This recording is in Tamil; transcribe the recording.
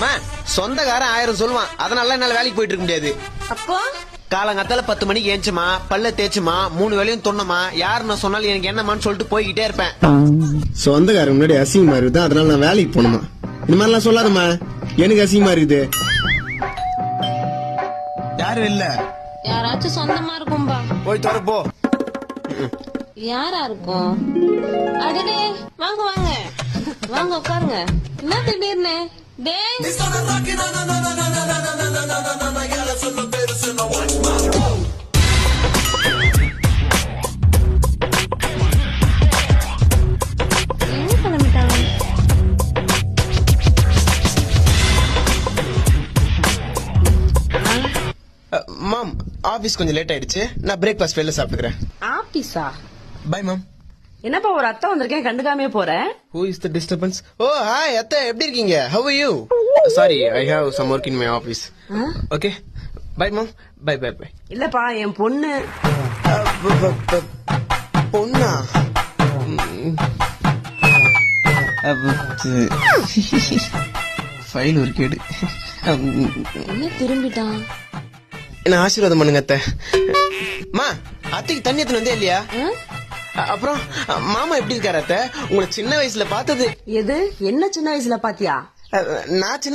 அம்மா, சொந்தக்காரன் ஆயிரம் சொல்லுவான். அதனால என்னால வேலைக்கு போயிட்டு இருக்க முடியாது. அப்போ? காலங்காத்தால பத்து மணிக்கு ஏஞ்சுமா பல்ல தேய்ச்சுமா மூணு வேலையும் தொன்னமா யார் நான் சொன்னாலும் எனக்கு என்னமான்னு சொல்லிட்டு போய்கிட்டே இருப்பேன். சொந்தக்காரங்க முன்னாடி அசிங்கமா இருக்குது? அதனால நான் வேலைக்கு போகணுமா? இந்த மாதிரிலாம் சொல்லாதம்மா. எனக்கு அசிங்கமா இருக்குது. யாரும் இல்ல? யாராச்சும் சொந்தமா இருக்கும்பா. போய் தர போ. யாரா இருக்கும்? அடடே வாங்க வாங்க. வாங்க உட்காருங்க. என்ன திடீர்னு? கிளம்பிட்டாங்க மாம் ஆபீஸ் கொஞ்சம் லேட் ஆயிடுச்சு நான் பிரேக்ஃபாஸ்ட் வெளில சாப்பிட்டுக்கிறேன் ஆபீஸா பை மேம் என்னப்பா ஒரு அத்தை வந்திருக்கேன் கண்டுக்காமே போறேன். Who is the disturbance oh hi அத்தை எப்படி இருக்கீங்க? How you sorry I have some work in my office okay bye ma'am bye bye bye இல்லப்பா என் பொண்ணு. பொண்ணா? ஃபைல் ஒரு கேடு. என்ன திரும்பிட்டான்? என்ன ஆசீர்வாதம் பண்ணுங்க அத்தை. மா அத்தைக்கு தண்ணி எத்தனை வந்தே இல்லையா? அப்புறம் மாமா எப்படி இருக்காரு அத்தை? உங்களை சின்ன வயசுல பார்த்தது எது? என்ன சின்ன வயசுல பாத்தியா? நான் சின்ன